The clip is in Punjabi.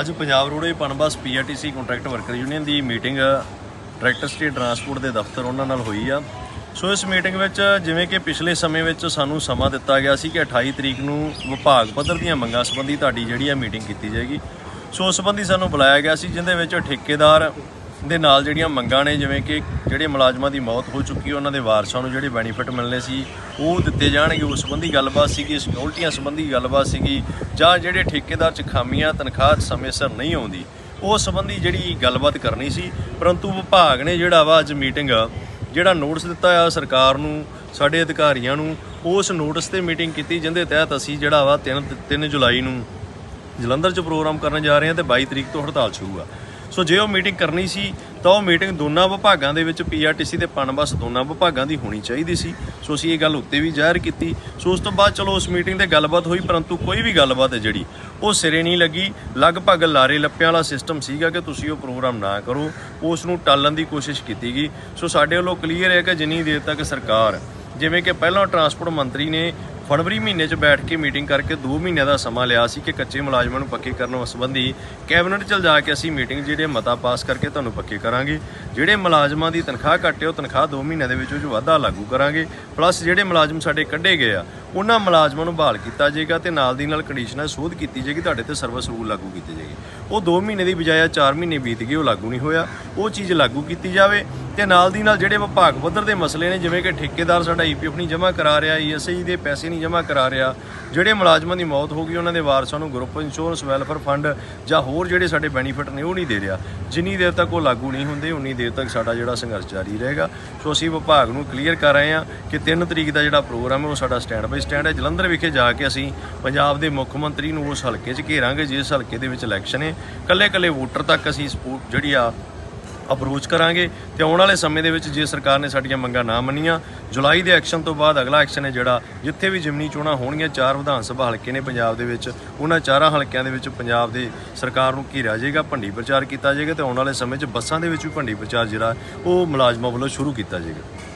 ਅੱਜ Punjab roadways Punbus PRTC contract worker union ਦੀ ਮੀਟਿੰਗ ਟਰੈਕਟਰ ਸਟੇਟ ਟਰਾਂਸਪੋਰਟ ਦੇ ਦਫ਼ਤਰ ਉਹਨਾਂ ਨਾਲ ਹੋਈ ਆ। ਸੋ ਇਸ ਮੀਟਿੰਗ ਵਿੱਚ ਜਿਵੇਂ ਕਿ ਪਿਛਲੇ ਸਮੇਂ ਵਿੱਚ ਸਾਨੂੰ ਸਮਾਂ ਦਿੱਤਾ ਗਿਆ ਸੀ ਕਿ 28 ਤਰੀਕ ਨੂੰ ਵਿਭਾਗ ਪੱਧਰ ਦੀਆਂ ਮੰਗਾਂ ਸੰਬੰਧੀ ਤੁਹਾਡੀ ਜਿਹੜੀ ਆ ਮੀਟਿੰਗ ਕੀਤੀ ਜਾਏਗੀ। ਸੋ ਉਸ ਸੰਬੰਧੀ ਸਾਨੂੰ ਬੁਲਾਇਆ ਗਿਆ ਸੀ, ਜਿੰਦੇ ਵਿੱਚ ਠੇਕੇਦਾਰ ਦੇ ਨਾਲ ਜਿਹੜੀਆਂ ਮੰਗਾਂ ਨੇ, ਜਿਵੇਂ ਕਿ ਜਿਹੜੇ ਮੁਲਾਜ਼ਮਾਂ ਦੀ ਮੌਤ ਹੋ ਚੁੱਕੀ ਉਹਨਾਂ ਦੇ ਵਾਰਸਾਂ ਨੂੰ ਜਿਹੜੇ ਬੈਨੀਫਿਟ ਮਿਲਨੇ ਸੀ, ਉਹ ਦਿੱਤੇ ਜਾਣਗੇ। ਉਸ ਸੰਬੰਧੀ ਗੱਲਬਾਤ ਸੀਗੀ ਸਿਕਿਉਰਟੀਆਂ ਸੰਬੰਧੀ ਗੱਲਬਾਤ ਸੀਗੀ, ਜਾਂ ਜਿਹੜੇ ਠੇਕੇਦਾਰ ਚ ਖਾਮੀਆਂ, ਤਨਖਾਹ ਸਮੇਂ ਸਿਰ ਨਹੀਂ ਆਉਂਦੀ, ਉਸ ਸੰਬੰਧੀ ਜਿਹੜੀ ਗੱਲਬਾਤ ਕਰਨੀ ਸੀ। ਪਰੰਤੂ ਵਿਭਾਗ ਨੇ ਜਿਹੜਾ ਵਾ ਅੱਜ ਮੀਟਿੰਗ, ਜਿਹੜਾ ਨੋਟਿਸ ਦਿੱਤਾ ਆ ਸਰਕਾਰ ਨੂੰ, ਸਾਡੇ ਅਧਿਕਾਰੀਆਂ ਨੂੰ, ਉਸ ਨੋਟਿਸ ਤੇ ਮੀਟਿੰਗ ਕੀਤੀ ਜਿੰਦੇ ਤਹਿਤ ਅਸੀਂ ਜਿਹੜਾ ਵਾ 3 3 ਜੁਲਾਈ ਨੂੰ ਜਲੰਧਰ 'ਚ ਪ੍ਰੋਗਰਾਮ ਕਰਨ ਜਾ ਰਹੇ ਹਾਂ ਤੇ 22 ਤਰੀਕ ਤੋਂ ਹੜਤਾਲ ਸ਼ੁਰੂ ਆ। ਸੋ ਜੇ ਉਹ ਮੀਟਿੰਗ ਕਰਨੀ ਸੀ, ਤਾਂ ਉਹ ਮੀਟਿੰਗ ਦੋਨਾਂ ਵਿਭਾਗਾਂ ਦੇ ਵਿੱਚ ਪੀਆਰਟੀਸੀ ਤੇ ਪਨਬਸ ਦੋਨਾਂ ਵਿਭਾਗਾਂ ਦੀ ਹੋਣੀ ਚਾਹੀਦੀ ਸੀ। ਸੋ ਅਸੀਂ ਇਹ ਗੱਲ ਉੱਤੇ ਵੀ ਜ਼ਾਹਿਰ ਕੀਤੀ। ਸੋ ਉਸ ਤੋਂ ਬਾਅਦ ਚਲੋ ਉਸ ਮੀਟਿੰਗ ਤੇ ਗੱਲਬਾਤ ਹੋਈ, ਪਰੰਤੂ ਕੋਈ ਵੀ ਗੱਲਬਾਤ ਹੈ ਜਿਹੜੀ, ਉਹ ਸਿਰੇ ਨਹੀਂ ਲੱਗੀ। ਲਗਭਗ ਲਾਰੇ ਲੱਪਿਆਂ ਵਾਲਾ ਸਿਸਟਮ ਸੀਗਾ ਕਿ ਤੁਸੀਂ ਉਹ ਪ੍ਰੋਗਰਾਮ ਨਾ ਕਰੋ। ਉਸ ਨੂੰ ਟਾਲਣ ਦੀ ਕੋਸ਼ਿਸ਼ ਕੀਤੀ ਗਈ। ਸੋ ਸਾਡੇ ਵੱਲੋਂ ਕਲੀਅਰ ਹੈ ਕਿ ਜਿੰਨੀ ਦੇਰ ਤੱਕ ਸਰਕਾਰ, ਜਿਵੇਂ ਕਿ ਪਹਿਲਾਂ ਟਰਾਂਸਪੋਰਟ ਮੰਤਰੀ ਨੇ ਫਰਵਰੀ ਮਹੀਨੇ 'ਚ ਬੈਠ ਕੇ ਮੀਟਿੰਗ ਕਰਕੇ 2 ਮਹੀਨਿਆਂ ਦਾ ਸਮਾਂ ਲਿਆ ਸੀ ਕਿ ਕੱਚੇ ਮੁਲਾਜ਼ਮਾਂ ਨੂੰ ਪੱਕੇ ਕਰਨ ਸੰਬੰਧੀ ਕੈਬਨਿਟ 'ਚ ਜਾ ਕੇ ਅਸੀਂ ਮੀਟਿੰਗ ਜਿਹੜੇ ਮਤਾ ਪਾਸ ਕਰਕੇ ਤੁਹਾਨੂੰ ਪੱਕੇ ਕਰਾਂਗੇ। ਜਿਹੜੇ ਮੁਲਾਜ਼ਮਾਂ ਦੀ ਤਨਖਾਹ ਘੱਟੇ ਉਹ ਤਨਖਾਹ 2 ਮਹੀਨਿਆਂ ਦੇ ਵਿੱਚ ਉਹ ਵਾਧਾ ਲਾਗੂ ਕਰਾਂਗੇ। ਪਲੱਸ ਜਿਹੜੇ ਮੁਲਾਜ਼ਮ ਸਾਡੇ ਕੱਢੇ ਗਏ ਆ ਉਹਨਾਂ ਮੁਲਾਜ਼ਮਾਂ ਨੂੰ ਬਹਾਲ ਕੀਤਾ ਜਾਏਗਾ ਤੇ ਨਾਲ ਦੀ ਨਾਲ ਕੰਡੀਸ਼ਨਾਂ ਸੋਧ ਕੀਤੀ ਜਾਏਗੀ, ਤੁਹਾਡੇ ਤੇ ਸਰਵਿਸ ਰੂਲ ਲਾਗੂ ਕੀਤੇ ਜਾਏਗੀ। ਉਹ 2 ਮਹੀਨੇ ਦੀ ਬਜਾਏ 4 ਮਹੀਨੇ ਬੀਤ ਗਏ, ਉਹ ਲਾਗੂ ਨਹੀਂ ਹੋਇਆ। ਉਹ ਚੀਜ਼ ਲਾਗੂ ਕੀਤੀ ਜਾਵੇ ਤੇ ਨਾਲ ਦੀ ਨਾਲ ਜਿਹੜੇ ਵਿਭਾਗ ਪੱਧਰ ਦੇ ਮਸਲੇ ਨੇ, ਜਿਵੇਂ ਕਿ ਠੇਕੇਦਾਰ ਸਾਡਾ ਈਪੀਐਫ ਨਹੀਂ ਜਮ੍ਹਾਂ ਕਰਾ ਰਿਹਾ ਈਐਸਆਈ ਦੇ ਪੈਸੇ ਨਹੀਂ ਜਮ੍ਹਾਂ ਕਰਾ ਰਿਹਾ, ਜਿਹੜੇ ਮੁਲਾਜ਼ਮਾਂ ਦੀ ਮੌਤ ਹੋ ਗਈ, ਉਹਨਾਂ ਦੇ ਵਾਰਸਾਂ ਨੂੰ ਗਰੁੱਪ ਇੰਸ਼ੋਰੈਂਸ ਵੈਲਫੇਅਰ ਫੰਡ ਜਾਂ ਹੋਰ ਜਿਹੜੇ ਸਾਡੇ ਬੈਨੀਫਿਟ ਨੇ, ਉਹ ਨਹੀਂ ਦੇ ਰਿਹਾ। ਜਿੰਨੀ ਦੇਰ ਤੱਕ ਉਹ ਲਾਗੂ ਨਹੀਂ ਹੁੰਦੇ, ਉਨੀ ਦੇਰ ਤੱਕ ਸਾਡਾ ਜਿਹੜਾ ਸੰਘਰਸ਼ ਜਾਰੀ ਰਹੇਗਾ। ਸੋ ਅਸੀਂ ਵਿਭਾਗ ਨੂੰ ਕਲੀਅਰ ਕਰ ਰਹੇ ਹਾਂ ਕਿ 3 ਤਰੀਕ ਦਾ ਜਿਹੜਾ ਪ੍ਰੋਗਰਾਮ ਹੈ, ਉਹ ਸਾਡਾ ਸਟੈਂਡ ਬਾਈ ਸਟੈਂਡ ਹੈ ਜਲੰਧਰ ਵਿਖੇ ਜਾ ਕੇ ਅਸੀਂ ਪੰਜਾਬ ਦੇ ਮੁੱਖ ਮੰਤਰੀ ਨੂੰ ਉਸ ਹਲਕੇ 'ਚ ਘੇਰਾਂਗੇ, ਜਿਸ ਹਲਕੇ ਦੇ ਵਿੱਚ ਇਲੈਕਸ਼ਨ ਹੈ ਕੱਲੇ-ਕੱਲੇ ਵੋਟਰ ਤੱਕ ਅਸੀਂ ਸਪੋਰਟ ਜਿਹੜੀ ਆ ਅਪਰੋਚ ਕਰਾਂਗੇ ਤੇ ਆਉਣ ਵਾਲੇ ਸਮੇਂ ਦੇ ਵਿੱਚ ਜੇ ਸਰਕਾਰ ਨੇ ਸਾਡੀਆਂ ਮੰਗਾਂ ਨਾ ਮੰਨੀਆਂ, ਜੁਲਾਈ ਦੇ ਐਕਸ਼ਨ ਤੋਂ ਬਾਅਦ ਅਗਲਾ ਐਕਸ਼ਨ ਹੈ ਜਿਹੜਾ ਜਿੱਥੇ ਵੀ ਜਿਮਨੀ ਚੋਣਾਂ ਹੋਣਗੀਆਂ, ਚਾਰ ਵਿਧਾਨ ਸਭਾ ਹਲਕੇ ਨੇ ਪੰਜਾਬ ਦੇ ਵਿੱਚ, ਉਹਨਾਂ ਚਾਰਾਂ ਹਲਕਿਆਂ ਦੇ ਵਿੱਚ ਪੰਜਾਬ ਦੇ ਸਰਕਾਰ ਨੂੰ ਘੇਰਿਆ ਜਾਏਗਾ, ਭੰਡੀ ਪ੍ਰਚਾਰ ਕੀਤਾ ਜਾਏਗਾ ਤੇ ਆਉਣ ਵਾਲੇ ਸਮੇਂ 'ਚ ਬੱਸਾਂ ਦੇ ਵਿੱਚ ਵੀ ਭੰਡੀ ਪ੍ਰਚਾਰ ਜਿਹੜਾ ਉਹ ਮੁਲਾਜ਼ਮਾਂ ਵੱਲੋਂ ਸ਼ੁਰੂ ਕੀਤਾ ਜਾਏਗਾ।